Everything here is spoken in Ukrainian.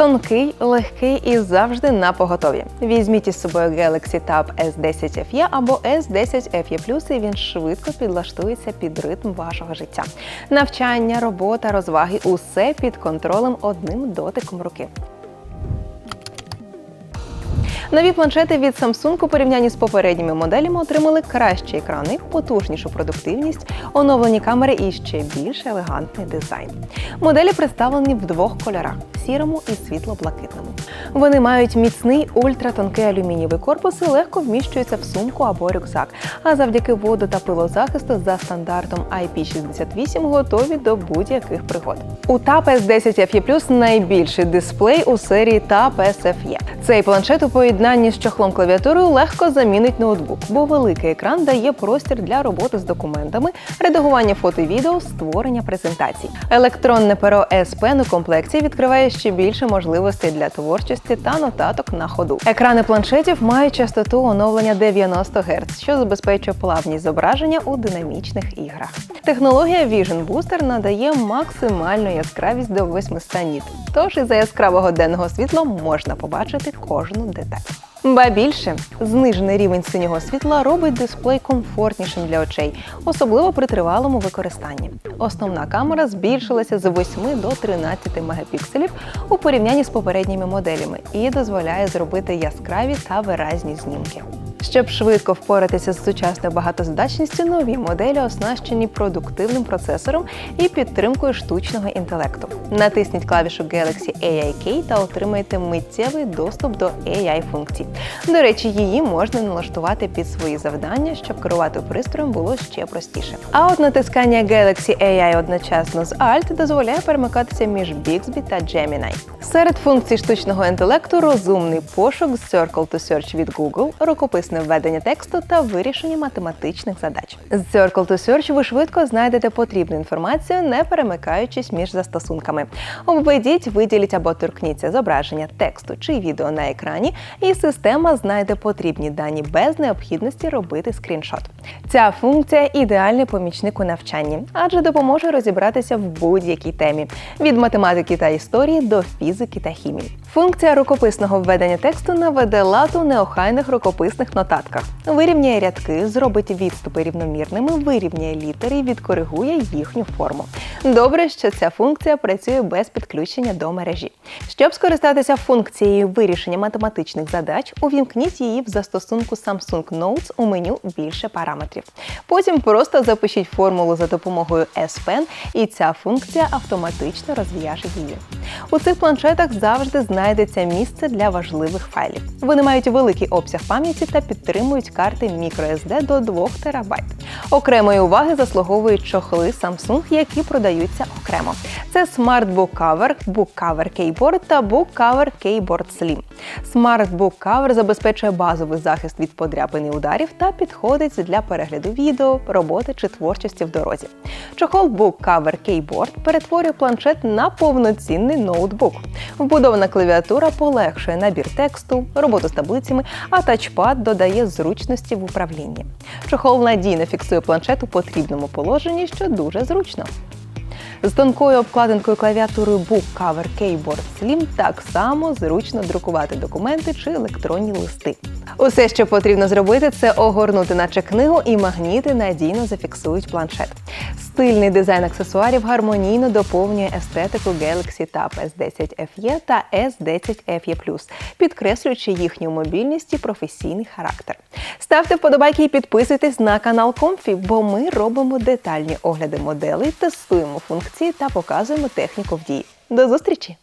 Тонкий, легкий і завжди на поготові. Візьміть із собою Galaxy Tab S10 FE або S10 FE Plus, і він швидко підлаштується під ритм вашого життя. Навчання, робота, розваги усе під контролем одним дотиком руки. Нові планшети від Samsung у порівнянні з попередніми моделями отримали кращі екрани, потужнішу продуктивність, оновлені камери і ще більш елегантний дизайн. Моделі представлені в двох кольорах сірому і світло-блакитному. Вони мають міцний ультратонкий алюмінієвий корпус і легко вміщуються в сумку або рюкзак. А завдяки воду та пилозахисту за стандартом IP68 готові до будь-яких пригод. У TAP S10 FE Plus найбільший дисплей у серії TAP SFE. Цей планшет у поєднанні з чохлом клавіатурою легко замінить ноутбук, бо великий екран дає простір для роботи з документами, редагування фото і відео, створення презентацій. Електронне перо S Pen у комплекті відкриває ще більше можливостей для творчості та нотаток на ходу. Екрани планшетів мають частоту оновлення 90 Гц, що забезпечує плавність зображення у динамічних іграх. Технологія Vision Booster надає максимальну яскравість до 800 ніт. Тож із за яскравого денного світла можна побачити кожну деталь. Ба більше, знижений рівень синього світла робить дисплей комфортнішим для очей, особливо при тривалому використанні. Основна камера збільшилася з 8 до 13 мегапікселів у порівнянні з попередніми моделями і дозволяє зробити яскраві та виразні знімки. Щоб швидко впоратися з сучасною багатозадачністю, нові моделі оснащені продуктивним процесором і підтримкою штучного інтелекту. Натисніть клавішу Galaxy AI Key та отримайте миттєвий доступ до AI функцій. До речі, її можна налаштувати під свої завдання, щоб керувати пристроєм було ще простіше. А от натискання Galaxy AI одночасно з Alt дозволяє перемикатися між Bixby та Gemini. Серед функцій штучного інтелекту розумний пошук з Circle to Search від Google, рукописне введення тексту та вирішення математичних задач. З Circle to Search ви швидко знайдете потрібну інформацію, не перемикаючись між застосунками. Обведіть, виділіть або торкніться зображення тексту чи відео на екрані, і система знайде потрібні дані без необхідності робити скріншот. Ця функція ідеальний помічник у навчанні, адже допоможе розібратися в будь-якій темі від математики та історії до фізики та хімії. Функція рукописного введення тексту наведе лад у неохайних рукописних нотатках, вирівняє рядки, зробить відступи рівномірними, вирівняє літери і відкоригує їхню форму. Добре, що ця функція працює без підключення до мережі. Щоб скористатися функцією вирішення математичних задач, увімкніть її в застосунку Samsung Notes у меню більше параметрів. Потім просто запишіть формулу за допомогою S Pen, і ця функція автоматично розв'яже її. У цих планшетах завжди знайдеться місце для важливих файлів. Вони мають великий обсяг пам'яті та підтримують карти microSD до 2 ТБ. Окремої уваги заслуговують чохли Samsung, які продаються окремо. Це Smart Book Cover, Book Cover Keyboard та Book Cover Keyboard Slim. Smart Book Cover забезпечує базовий захист від подряпин і ударів та підходить для перегляду відео, роботи чи творчості в дорозі. Чохол Book Cover Keyboard перетворює планшет на повноцінний ноутбук. Вбудована клавіатура полегшує набір тексту, роботу з таблицями, а тачпад додає зручності в управлінні. Чохол надійно фіксує планшет у потрібному положенні, що дуже зручно. З тонкою обкладинкою клавіатурою Book Cover Keyboard Slim так само зручно друкувати документи чи електронні листи. Усе, що потрібно зробити, це огорнути наче книгу, і магніти надійно зафіксують планшет. Стильний дизайн аксесуарів гармонійно доповнює естетику Galaxy Tab S10 FE та S10 FE+, підкреслюючи їхню мобільність і професійний характер. Ставте вподобайки і підписуйтесь на канал Comfy, бо ми робимо детальні огляди моделей, тестуємо функції та показуємо техніку в дії. До зустрічі!